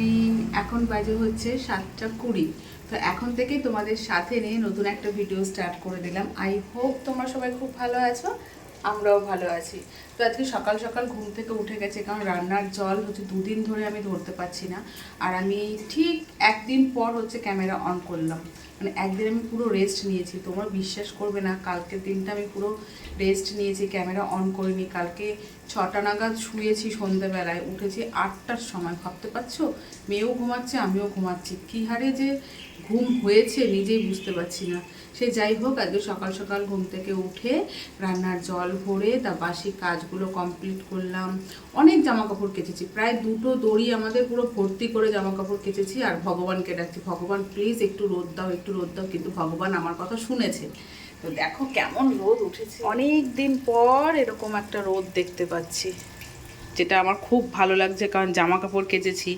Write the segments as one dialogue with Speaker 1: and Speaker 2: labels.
Speaker 1: Morning এখন বাজে হচ্ছে সাতটা কুড়ি। তো এখন থেকে তোমাদের সাথে নিয়ে নতুন একটা ভিডিও স্টার্ট করে দিলাম। আই হোপ তোমরা সবাই খুব ভালো আছো। আমরাও ভালো আছি। তো আজকে সকাল সকাল ঘুম থেকে উঠে গেছে, কারণ রান্নার জল হচ্ছে দুদিন ধরে আমি ধরতে পারছি না। আর আমি ঠিক একদিন পর হচ্ছে ক্যামেরা অন করলাম। মানে একদিন আমি পুরো রেস্ট নিয়েছি। তোমরা বিশ্বাস করবে না, কালকের দিনটা আমি পুরো রেস্ট নিয়েছি, ক্যামেরা অন করিনি। কালকে ছটা নাগাদ শুয়েছি সন্ধেবেলায়, উঠেছি আটটার সময়। ভাবতে পারছ? মেয়েও ঘুমাচ্ছে, আমিও ঘুমাচ্ছি। কী হারে যে ঘুম হয়েছে নিজেই বুঝতে পারছি না। সে যাই হোক আজকে সকাল সকাল ঘুম থেকে উঠে রান্নার জল ভরে তা বাসি কাজগুলো কমপ্লিট করলাম। অনেক জামা কাপড় কেচেছি। প্রায় দুটো দড়ি আমাদের পুরো ভর্তি করে জামা কাপড় কেচেছি আর ভগবানকে ডাকছি, ভগবান প্লিজ একটু রোদ দাও, একটু রোদ দাও। কিন্তু ভগবান আমার কথা শুনেছে। তো দেখো কেমন রোদ উঠেছে। অনেক দিন পর এরকম একটা রোদ দেখতে পাচ্ছি, যেটা আমার খুব ভালো লাগছে কারণ জামা কাপড় কেচেছি।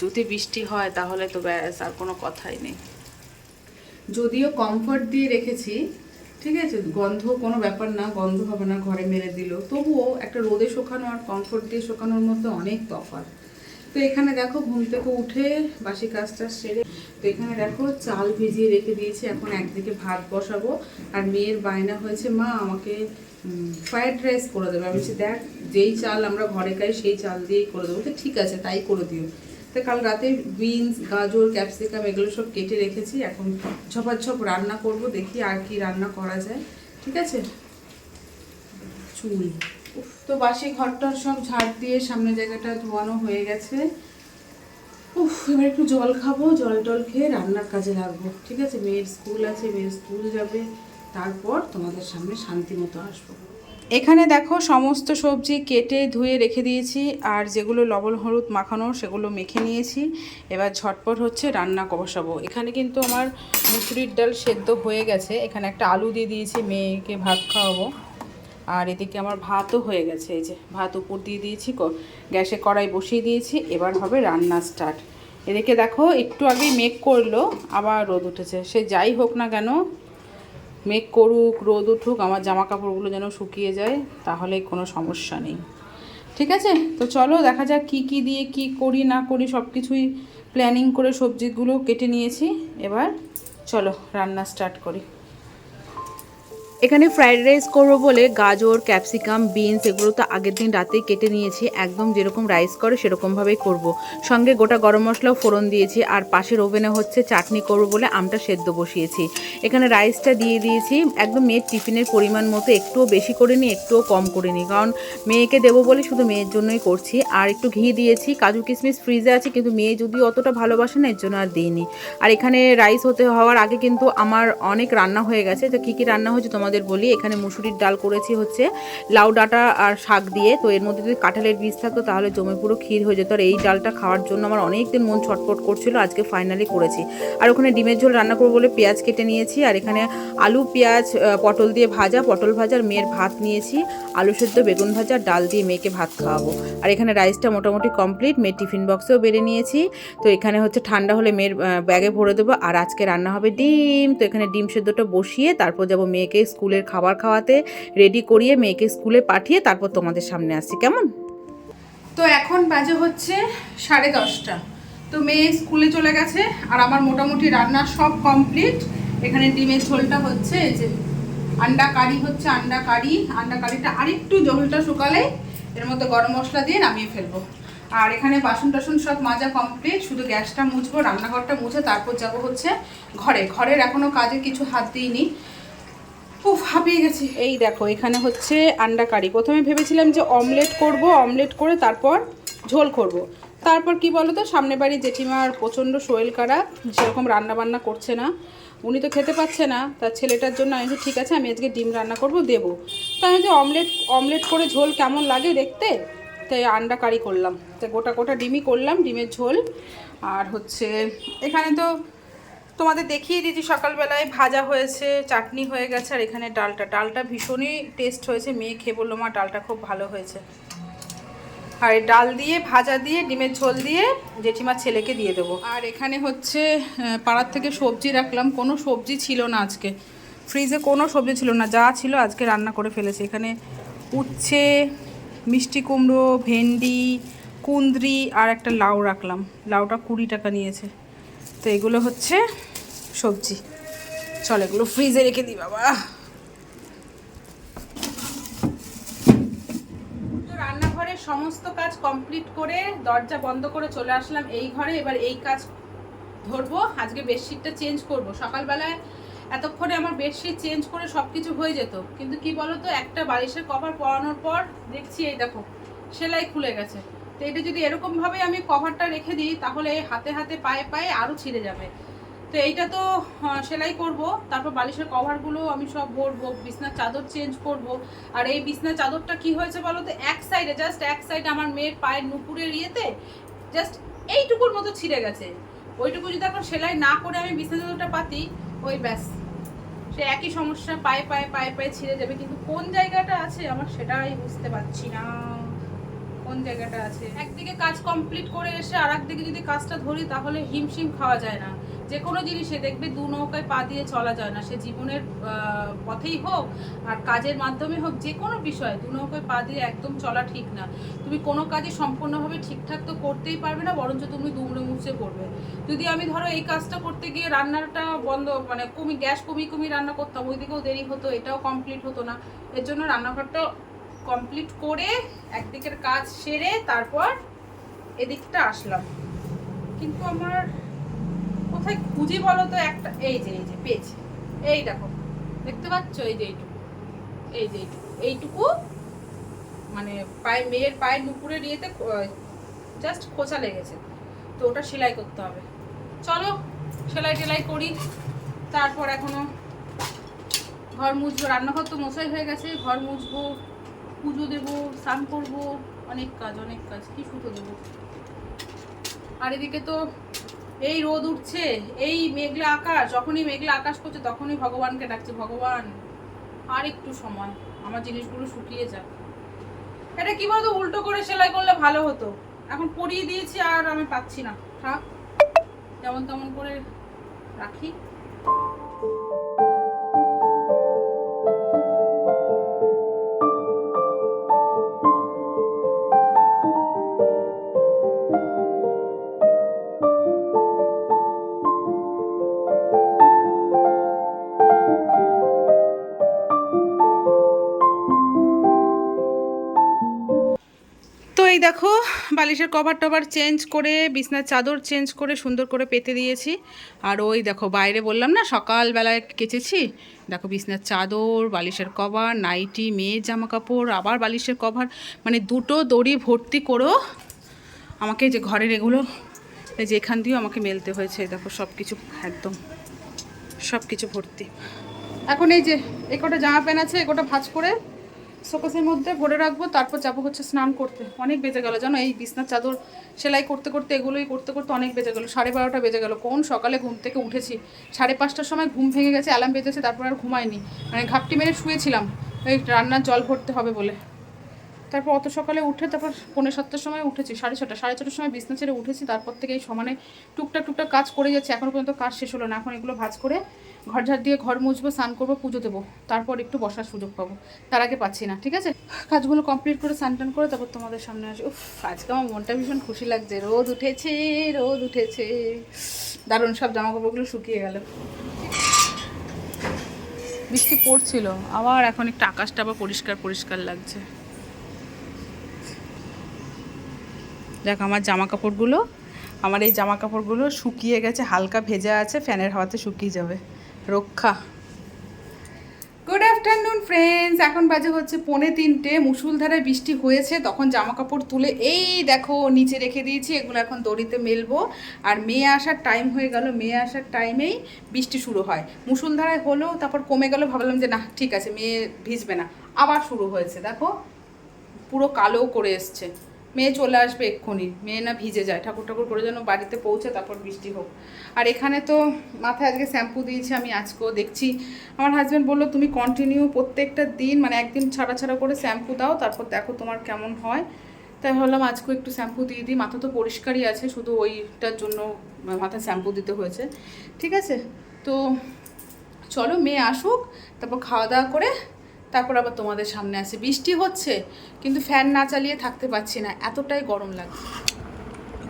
Speaker 1: যদি বৃষ্টি হয় তাহলে তো ব্যাস, আর কোনো কথাই নেই। যদিও কমফর্ট দিয়ে রেখেছি, ঠিক আছে? গন্ধ কোনো ব্যাপার না, গন্ধ হবে না, ঘরে মেরে দিল। তবুও একটা রোদে শোকানো আর কমফর্ট দিয়ে শোকানোর মধ্যে অনেক তফাৎ। তো এখানে দেখো, ঘুম থেকে উঠে বাসি কাজটা সেরে, তো এখানে দেখো চাল ভিজিয়ে রেখে দিয়েছি, এখন একদিকে ভাত বসাবো। আর মেয়ের বায়না হয়েছে, মা, আমাকে ফ্রায়েড রাইস করে দেবে। আমি দেখ, যেই চাল আমরা ঘরে খাই, সেই চাল দিয়েই করে দেবো। তো ঠিক আছে, তাই করে দিও। তো কাল রাতে বিনস, গাজর, ক্যাপসিকাম এগুলো সব কেটে রেখেছি। এখন ঝপাঝপ রান্না করব, দেখি আর কি রান্না করা যায়। ঠিক আছে? চুল। তো বাসি ঘরটার সব ঝাড় দিয়ে সামনে জায়গাটা ধোয়ানো হয়ে গেছে। উফ, এবার একটু জল খাব, জল টল খেয়ে রান্নার কাজে লাগবো। ঠিক আছে? মেয়ের স্কুল আছে, মেয়ের স্কুল যাবে। তারপর তোমাদের সামনে শান্তি মতো আসব। এখানে দেখো সমস্ত সবজি কেটে ধুয়ে রেখে দিয়েছি, আর যেগুলো লবণ, হলুদ মাখানো সেগুলো মেখে নিয়েছি। এবার ঝটপট হচ্ছে রান্না বসাবো এখানে কিন্তু আমার মুসুরির ডাল সেদ্ধ হয়ে গেছে। এখানে একটা আলু দিয়ে দিয়েছি, মেয়েকে ভাত খাওয়াবো। আর এদিকে আমার ভাতও হয়ে গেছে, এই যে ভাত উপর দিয়ে দিয়েছি গ্যাসে কড়াই বসিয়ে দিয়েছি। এবার হবে রান্না স্টার্ট। এদিকে দেখো একটু আগেই মেঘ করল, আবার রোদ উঠেছে। সে যাই হোক না কেন মেঘ করুক, রোদ উঠুক, আমার জামা কাপড়গুলো যেন শুকিয়ে যায় তাহলে কোনো সমস্যা নেই। ঠিক আছে? তো চলো দেখা যাক কি কি দিয়ে কি করি, না করি সব কিছুই প্ল্যানিং করে সবজিগুলো কেটে নিয়েছি। এবার চলো রান্না স্টার্ট করি। এখানে ফ্রাইড রাইস করব বলে গাজর, ক্যাপসিকাম, বিনস এগুলো তো আগের দিন রাতেই কেটে নিয়েছি। একদম যেরকম রাইস করে সেরকমভাবেই করব। সঙ্গে গোটা গরম মশলাও ফোড়ন দিয়েছি আর পাশের ওভেনে হচ্ছে চাটনি করব বলে আমটা সেদ্ধ বসিয়েছি। এখানে রাইসটা দিয়ে দিয়েছি। একদম মেয়ের টিফিনের পরিমাণ মতো একটুও বেশি করে নিই একটুও কম করে নিই কারণ মেয়েকে দেবো বলে শুধু মেয়ের জন্যই করছি। আর একটু ঘি দিয়েছি। কাজু কিশমিশ ফ্রিজে আছে কিন্তু মেয়ে যদি অতটা ভালোবাসে না, এর জন্য আর দিইনি। আর এখানে রাইস হতে হওয়ার আগে কিন্তু আমার অনেক রান্না হয়ে গেছে। তো কী কী রান্না হয়েছে তোমাদের বলি, এখানে মুসুরির ডাল করেছি হচ্ছে লাউ ডাঁটা আর শাক দিয়ে। তো এর মধ্যে যদি কাঁঠালের বীজ থাকতো তাহলে জমে পুরো ক্ষীর হয়ে যেত। আর এই ডালটা খাওয়ার জন্য আমার অনেক দিন মন ছটফট করছিল, আজকে ফাইনালি করেছি। আর ওখানে ডিমের ঝোল রান্না করব বলে পেঁয়াজ কেটে নিয়েছি, আর এখানে আলু, পেঁয়াজ পটল দিয়ে ভাজা। পটল ভাজা আর মেয়ের ভাত নিয়েছি, আলু সেদ্ধ, বেগুন ভাজা, ডাল দিয়ে মেয়েকে ভাত খাওয়াবো। আর এখানে রাইসটা মোটামুটি কমপ্লিট মেয়ের টিফিন বক্সেও বেড়ে নিয়েছি। তো এখানে হচ্ছে ঠান্ডা হলে মেয়ের ব্যাগে ভরে দেবো। আর আজকে রান্না হবে ডিম। তো এখানে ডিম সেদ্ধটা বসিয়ে তারপর যাব মেয়েকে স্কুলের খাবার খাওয়াতে রেডি করিয়ে মেয়েকে স্কুলে পাঠিয়ে তারপর তোমাদের সামনে আসছি, কেমন? তো এখন বাজে হচ্ছে সাড়ে দশটা। তো মেয়ে স্কুলে চলে গেছে আর আমার মোটামুটি রান্না সব কমপ্লিট এখানে ডিমের ঝোলটা হচ্ছে যে আন্ডা কারি হচ্ছে, আন্ডা কারি। আন্ডা কারিটা আরেকটু ঝোলটা শুকালে এর মধ্যে গরম মশলা দিয়ে নামিয়ে ফেলব। আর এখানে বাসন টাসন সব মাজা কমপ্লিট শুধু গ্যাসটা মুছবো, রান্নাঘরটা মুছে তারপর যাব হচ্ছে ঘরে। ঘরের এখনও কাজে কিছু হাত দিইনি। গেছি। এই দেখো, এখানে হচ্ছে আন্ডা কারি। প্রথমে ভেবেছিলাম যে অমলেট করব, অমলেট করে তারপর ঝোল করব। তারপর কি বলো তো সামনে বাড়ি জেঠিমার প্রচণ্ড শরীর খারাপ সেরকম রান্না বান্না করছে না। উনি তো খেতে পাচ্ছে না, তার ছেলেটার জন্য আমি ঠিক আছে, আমি আজকে ডিম রান্না করব, দেবো। তাই আমি যে অমলেট অমলেট করে ঝোল কেমন লাগে দেখতে, তাই আন্ডা কারি করলাম। তাই গোটা গোটা ডিমই করলাম, ডিমের ঝোল। আর হচ্ছে, এখানে তো তোমাদের দেখিয়ে দিয়েছি, সকালবেলায় ভাজা হয়েছে, চাটনি হয়ে গেছে, আর এখানে ডালটা। ডালটা ভীষণই টেস্ট হয়েছে, মেয়ে খেয়ে বলল, মা, ডালটা খুব ভালো হয়েছে। আর ডাল দিয়ে, ভাজা দিয়ে, ডিমের ঝোল দিয়ে জেঠিমার ছেলেকে দিয়ে দেবো। আর এখানে হচ্ছে পাড়ার থেকে সবজি রাখলাম। কোনো সবজি ছিল না আজকে। ফ্রিজে কোনো সবজি ছিল না। যা ছিল আজকে রান্না করে ফেলেছে। এখানে উচ্ছে, মিষ্টি কুমড়ো, ভেন্ডি কুন্দ্রি আর একটা লাউ রাখলাম। লাউটা কুড়ি টাকা নিয়েছে। তো এগুলো হচ্ছে সবজি। চল এগুলো ফ্রিজে রেখে দিই বাবা। সমস্ত কাজ কমপ্লিট করে দরজা বন্ধ করে চলে আসলাম এই ঘরে। এবার এই কাজ ধরবো। আজকে বেডশিটটা চেঞ্জ করব। সকালবেলায় এতক্ষণে আমার বেডশিট চেঞ্জ করে সব কিছু হয়ে যেত। কিন্তু কি বলতো, একটা বালিশের কভার পরানোর পর দেখছি এই দেখো, সেলাই খুলে গেছে। তো এটা যদি এরকমভাবে আমি কভারটা রেখে দিই, তাহলে হাতে হাতে, পায়ে পায়ে আরও ছিঁড়ে যাবে। তো এইটা তো সেলাই করব, তারপর বালিশের কভারগুলো আমি সব ভরবো, বিছনার চাদর চেঞ্জ করব। আর এই বিছনার চাদরটা কি হয়েছে বলো তো, এক সাইডে জাস্ট এক সাইডে আমার মেয়ের পায়ের নুপুরের ইয়েতে জাস্ট এইটুকুর মতো ছিঁড়ে গেছে। ওইটুকু যদি এখন সেলাই না করে আমি বিছনা চাদরটা পাতি, ওই ব্যাস। সে একই সমস্যা, পায়ে পায়ে পায়ে পায়ে ছিঁড়ে যাবে। কিন্তু কোন জায়গাটা আছে আমার সেটাই বুঝতে পারছি না। কোন জায়গাটা আছে? একদিকে কাজ কমপ্লিট করে এসে আর একদিকে যদি কাজটা ধরি, তাহলে হিমশিম খাওয়া যায় না। যে কোনো জিনিসে দেখবে দু নৌকায় পা দিয়ে চলা যায় না। সে জীবনের পথেই হোক আর কাজের মাধ্যমে হোক যে কোনো বিষয়ে দু নৌকায় পা দিয়ে একদম চলা ঠিক না। তুমি কোনো কাজে সম্পূর্ণভাবে ঠিকঠাক তো করতেই পারবে না, বরঞ্চ তুমি দুমড়ে মুচড়ে পড়বে। যদি আমি ধরো এই কাজটা করতে গিয়ে রান্নাটা বন্ধ মানে কমি, গ্যাস কমি কমি রান্না করতাম, ওইদিকেও দেরি হতো, এটাও কমপ্লিট হতো না। এর জন্য রান্নাঘরটা কমপ্লিট করে একদিকের কাজ সেরে তারপর এদিকটা আসলাম। কিন্তু আমার কোথায় খুঁজি বলো তো একটা, এই যে এই যে, পেয়েছি। এই দেখো, দেখতে পাচ্ছ? এই যে এইটুকু, এই যে এইটুকু এইটুকু মানে পায়ে, মেয়ের পায়ের নুপুরের ইয়েতে জাস্ট খোঁচা লেগেছে। তো ওটা সেলাই করতে হবে। চলো, সেলাই টেলাই করি। তারপর এখনও ঘর মুছবো। রান্নাঘর তো মশাই হয়ে গেছে। ঘর মুছবো, পুজো দেবো, স্নান করব। অনেক কাজ অনেক কাজ। কি সুতো দেবো? আর এদিকে তো এই রোদ উঠছে, এই মেঘলা আকাশ, যখনই মেঘলা আকাশ করছে তখনই ভগবানকে ডাকছে, ভগবান, আর একটু সময়, আমার জিনিসগুলো শুকিয়ে যাক। এটা কি বলতো, উল্টো করে সেলাই করলে ভালো হতো। এখন পরিয়ে দিয়েছি আর আমি পাচ্ছি না। থাক, যেমন তেমন করে রাখি। দেখো, বালিশের কভার টভার চেঞ্জ করে, বিছনার চাদর চেঞ্জ করে সুন্দর করে পেতে দিয়েছি। আর ওই দেখো, বাইরে বললাম না, সকালবেলায় কেচেছি। দেখো, বিছনার চাদর, বালিশের কভার নাইটি মেয়ের জামা কাপড় আবার বালিশের কভার মানে দুটো দড়ি ভর্তি করেও আমাকে যে ঘরের এগুলো, এই যে এখান দিয়েও আমাকে মেলতে হয়েছে। দেখো সব কিছু একদম সব কিছু ভর্তি। এখন এই যে, এই কটা জামা প্যান্ট আছে, এই কটা ভাঁজ করে শোকেসের মধ্যে ভরে রাখব, তারপর যাব হচ্ছে স্নান করতে। অনেক বেজে গেল, জানো এই বিছনার চাদর সেলাই করতে করতে, এগুলোই করতে করতে অনেক বেজে গেলো, সাড়ে বারোটা বেজে গেলো। কোন সকালে ঘুম থেকে উঠেছি? সাড়ে পাঁচটার সময় ঘুম ভেঙে গেছে অ্যালার্ম বেজেছে, তারপর আর ঘুমায়নি। মানে ঘাপটি মেরে শুয়েছিলাম ওই রান্নার জল ভরতে হবে বলে। তারপর অত সকালে উঠে তারপর পৌনে সাতটার সময় উঠেছি, সাড়ে ছটা, সাড়ে ছটার সময় বিছনা ছেড়ে উঠেছি, তারপর থেকে এই সমানে টুকটাক টুকটাক কাজ করে যাচ্ছে এখনও পর্যন্ত কাজ শেষ হলো না, এখন এগুলো ভাজ করে ঘর ঝাড় দিয়ে ঘর মুছবো, স্নান করব, পুজো দেবো, তারপর একটু বসার সুযোগ পাবো, তার আগে পাচ্ছি না, ঠিক আছে? কাজগুলো কমপ্লিট করে স্নান টান করে তারপর তোমাদের সামনে আসি, উফ, আজকে আমার মনটা ভীষণ খুশি লাগছে, রোদ উঠেছে রোদ উঠেছে, দারুণ সব জামা কাপড়গুলো শুকিয়ে গেল। বৃষ্টি পড়ছিল, আবার এখন একটু আকাশটা আবার পরিষ্কার পরিষ্কার লাগছে। দেখ, আমার জামা কাপড়গুলো আমার এই জামা কাপড়গুলো শুকিয়ে গেছে, হালকা ভেজা আছে, ফ্যানের হাওয়াতে শুকিয়ে যাবে। রক্ষা। গুড আফটারনুন ফ্রেন্ডস এখন বাজে হচ্ছে পৌনে তিনটে, মুসুলধারায় বৃষ্টি হয়েছে, তখন জামা কাপড় তুলে এই দেখো, নিচে রেখে দিয়েছি, এগুলো এখন দড়িতে মেলবো। আর মেয়ে আসার টাইম হয়ে গেল, মেয়ে আসার টাইমেই বৃষ্টি শুরু হয়। মুসুলধারায় হলো তারপর কমে গেল, ভাবলাম যে না, ঠিক আছে, মেয়ে ভিজবে না। আবার শুরু হয়েছে, দেখো, পুরো কালো করে এসছে। মেয়ে চলে আসবে এক্ষুনি। মেয়ে না ভিজে যায়। ঠাকুর ঠাকুর করে যেন বাড়িতে পৌঁছে তারপর বৃষ্টি হোক। আর এখানে তো মাথায় আজকে শ্যাম্পু দিয়েছি, আমি আজকেও দেখছি। আমার হাজব্যান্ড বলল, তুমি কন্টিনিউ প্রত্যেকটা দিন মানে একদিন ছাড়া ছাড়া করে শ্যাম্পু দাও, তারপর দেখো তোমার কেমন হয়। তাই ভাবলাম, আজকেও একটু শ্যাম্পু দিয়ে দিই। মাথা তো পরিষ্কারই আছে, শুধু ওইটার জন্য মাথায় শ্যাম্পু দিতে হয়েছে। ঠিক আছে? তো চলো মেয়ে আসুক, তারপর খাওয়া দাওয়া করে তারপর আবার তোমাদের সামনে আসে বৃষ্টি হচ্ছে, কিন্তু ফ্যান না চালিয়ে থাকতে পারছি না। এতটাই গরম লাগছে।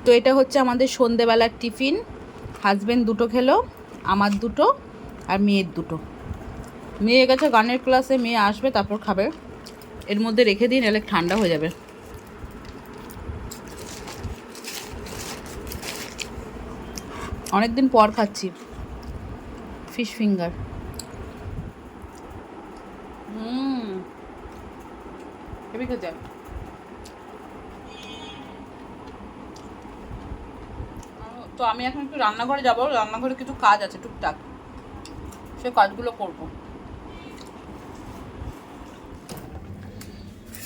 Speaker 1: তো এটা হচ্ছে আমাদের সন্ধেবেলার টিফিন। হাজবেন্ড দুটো খেলো, আমার দুটো আর মেয়ের দুটো। মেয়ে গেছে গানের ক্লাসে মেয়ে আসবে, তারপর খাবে। এর মধ্যে রেখে দিন এলে ঠান্ডা হয়ে যাবে। অনেকদিন পর খাচ্ছি। ফিশ ফিঙ্গার হুম। হেবি খেতে তো আমি এখন একটু রান্নাঘরে যাব। রান্নাঘরে কিছু কাজ আছে টুকটাক। সে কাজগুলো করব।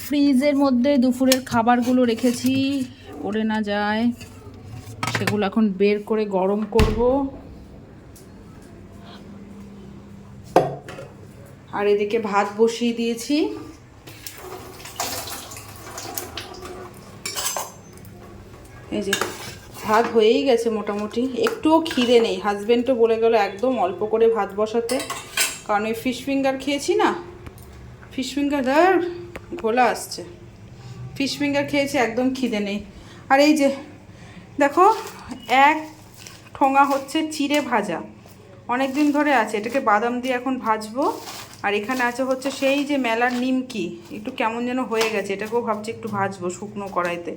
Speaker 1: ফ্রিজের মধ্যে দুপুরের খাবারগুলো রেখেছি। পড়ে না যায়। সেগুলো এখন বের করে গরম করব। আর এদিকে ভাত বসিয়ে দিয়েছি। এই যে, ভাত হয়েই গেছে মোটামুটি। একটুও খিদে নেই। হাজব্যান্ডও বলে গেল একদম অল্প করে ভাত বসাতে। কারণ ওই ফিশ ফিঙ্গার খেয়েছি না? ফিশ ফিঙ্গার আর ঘোলা আসছে। ফিশ ফিঙ্গার খেয়েছি, একদম খিদে নেই। আর এই যে, দেখো, এক ঠোঙা হচ্ছে চিড়ে ভাজা। অনেক দিন ধরে আছে। এটাকে বাদাম দিয়ে এখন ভাজবো। আর এখানে আছে হচ্ছে সেই যে মেলার নিমকি। একটু কেমন যেন হয়ে গেছে, এটাকেও ভাবছি একটু ভাজবো শুকনো কড়াইতে।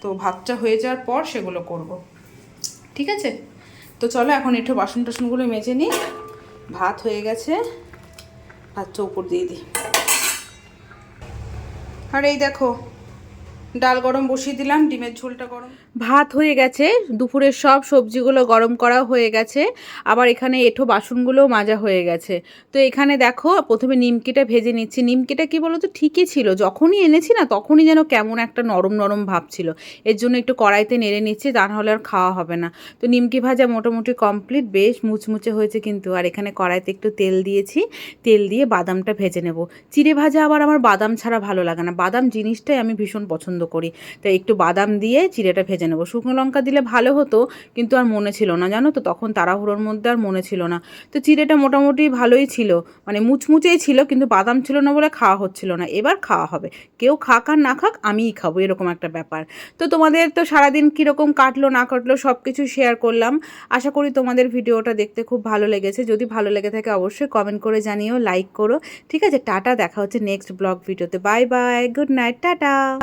Speaker 1: তো ভাতটা হয়ে যাওয়ার পর সেগুলো করব। ঠিক আছে? তো চলো এখন একটু বাসন টাসনগুলো মেজে নিই। ভাত হয়ে গেছে ভাতটা উপর দিয়ে দিই। আর এই দেখো ডাল গরম বসিয়ে দিলাম, ডিমের ঝোলটা গরম। ভাত হয়ে গেছে, দুপুরের সব সবজিগুলো গরম করা হয়ে গেছে, আবার এখানে এঁঠো বাসনগুলোও মাজা হয়ে গেছে। তো এখানে দেখো, প্রথমে নিমকিটা ভেজে নিচ্ছি। নিমকিটা কি বলো তো ঠিকই ছিল, যখনই এনেছি না, তখনই যেন কেমন একটা নরম নরম ভাব ছিল। এর জন্য একটু কড়াইতে নেড়ে নিচ্ছি, তা নাহলে আর খাওয়া হবে না। তো নিমকি ভাজা মোটামুটি কমপ্লিট, বেশ মুচমুচে হয়েছে কিন্তু। আর এখানে কড়াইতে একটু তেল দিয়েছি, তেল দিয়ে বাদামটা ভেজে নেব। চিড়ে ভাজা আবার আমার বাদাম ছাড়া ভালো লাগে না। বাদাম জিনিসটাই আমি ভীষণ পছন্দ করি। তাই একটু বাদাম দিয়ে চিড়েটা ভেজে নেব। শুকনো লঙ্কা দিলে ভালো হতো, কিন্তু আর মনে ছিল না। জানো তো, তখন তাড়াহুড়োর মধ্যে আর মনে ছিল না। তো চিড়েটা মোটামুটি ভালোই ছিল। মানে মুচমুচেই ছিল, কিন্তু বাদাম ছিল না বলে খাওয়া হচ্ছিল না। এবার খাওয়া হবে। কেউ খাক আর না খাক, আমিই খাব, এরকম একটা ব্যাপার। তো তোমাদের তো সারাদিন কীরকম কাটলো, না কাটলো সব কিছু শেয়ার করলাম। আশা করি তোমাদের ভিডিওটা দেখতে খুব ভালো লেগেছে। যদি ভালো লেগে থাকে, অবশ্যই কমেন্ট করে জানিও লাইক করো। ঠিক আছে, টাটা, দেখা হচ্ছে নেক্সট ব্লগ ভিডিওতে। Bye bye good night tata.